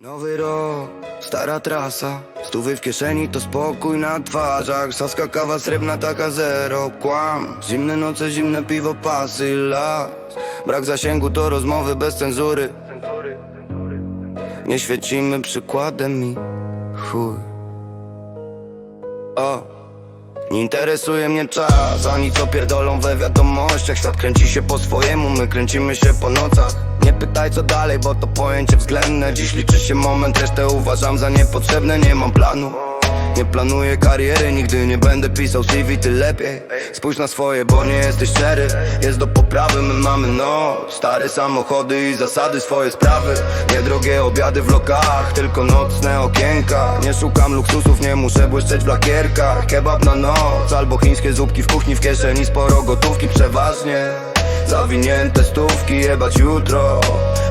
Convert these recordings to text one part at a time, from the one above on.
Nowy rok, stara trasa. Stówy w kieszeni to spokój na twarzach. Saska kawa srebrna taka zero. Kłam, zimne noce, zimne piwo, pasy, las. Brak zasięgu to rozmowy bez cenzury. Nie świecimy przykładem i chuj. O nie interesuje mnie czas, ani co pierdolą we wiadomościach. Świat kręci się po swojemu, my kręcimy się po nocach. Nie pytaj co dalej, bo to pojęcie względne. Dziś liczy się moment, resztę uważam za niepotrzebne Nie mam planu, nie planuję kariery Nigdy nie będę pisał CV, ty lepiej Spójrz na swoje, bo nie jesteś szczery. Jest do poprawy, my mamy noc. Stare samochody i zasady, swoje sprawy. Niedrogie obiady w lokach, tylko nocne okienka. Nie szukam luksusów, nie muszę błyszczeć w lakierkach. Kebab na noc, albo chińskie zupki w kuchni W kieszeni sporo gotówki, przeważnie Zawinięte stówki, jebać jutro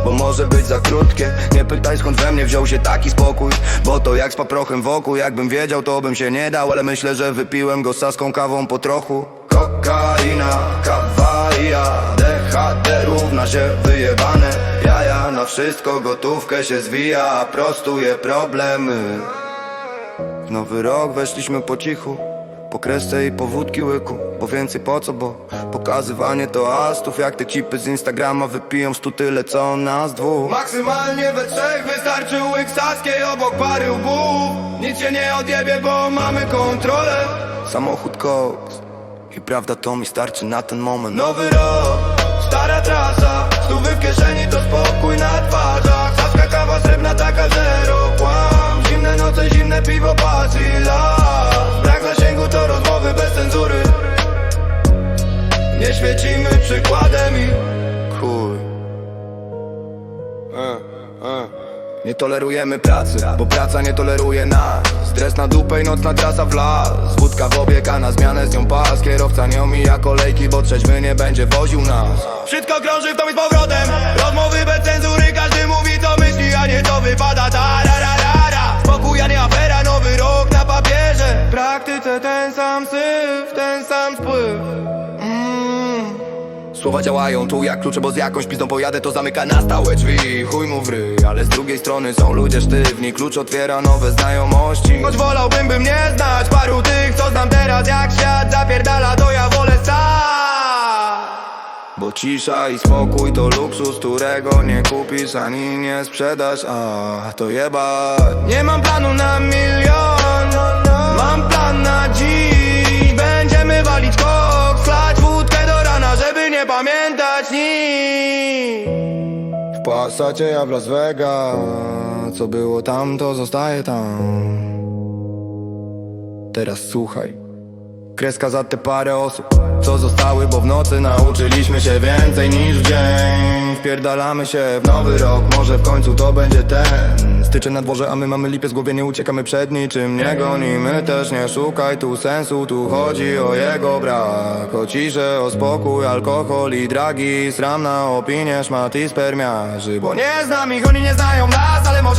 Bo może być za krótkie. Nie pytaj skąd we mnie wziął się taki spokój. Bo to jak z paprochem wokół. Jakbym wiedział to bym się nie dał. Ale myślę, że wypiłem go z saską kawą po trochu. Kokaina, kawa i ja DHD równa się wyjebane. Jaja na wszystko gotówkę się zwija. Prostuje problemy. Nowy rok weszliśmy po cichu Po kresce i po wódki łyku Bo więcej po co, bo pokazywanie to astów Jak te cipy z Instagrama wypiją stu tyle co nas dwóch. Maksymalnie we trzech wystarczy łyk saskiej obok pary łbów Nic się nie odjebie, bo mamy kontrolę. Samochód koks i prawda to mi starczy na ten moment. Nowy rok, stara trasa Stówy w kieszeni to spokój na twarzach. Saska kawa srebrna taka Nie świecimy przykładem i chuj. E, e. Nie tolerujemy pracy, bo praca nie toleruje nas. Stres na dupę i nocna trasa w las. Wódka w obieg, a na zmianę z nią pas. Kierowca nie omija kolejki, bo trzeźwy nie będzie woził nas. Wszystko krąży w tom i z powrotem. Rozmowy bez cenzury, każdy mówi co myśli, a nie co wypada. Tarararara Spokój, a nie afera, nowy rok na papierze. W praktyce ten sam syf, ten sam spływ. Słowa działają tu jak klucze, bo z jakąś pizdą pojadę To zamyka na stałe drzwi, chuj mu w ryj Ale z drugiej strony są ludzie sztywni. Klucz otwiera nowe znajomości. Choć wolałbym bym nie znać paru tych, co znam teraz Jak świat zapierdala, to ja wolę stać. Bo cisza i spokój to luksus, którego nie kupisz ani nie sprzedasz A to jeba Nie mam planu na milion W Passacie ja w Las Vegas. Co było tam, to zostaje tam. Teraz słuchaj Kreska za te parę osób, co zostały, bo w nocy nauczyliśmy się więcej niż w dzień. Wpierdalamy się w nowy rok, może w końcu to będzie ten. Styczeń na dworze, a my mamy lipę z głowie, nie uciekamy przed niczym. Nie gonimy też, nie szukaj tu sensu, tu chodzi o jego brak. O ciszę, o spokój, alkohol i dragi. Sram na opinię, szmat i spermiarzy Bo nie znam ich, oni nie znają nas, ale możemy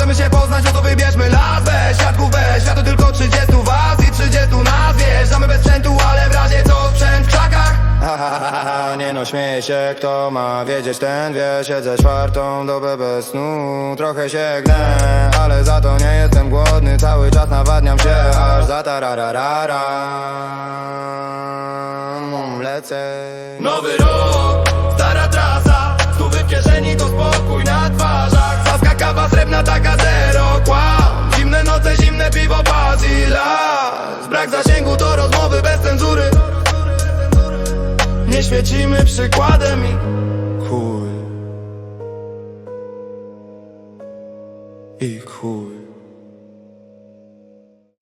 śmieje się, kto ma wiedzieć ten wie Siedzę czwartą dobę bez snu, trochę się gnę Ale za to nie jestem głodny, cały czas nawadniam się Aż za tarararara Świecimy przykładem i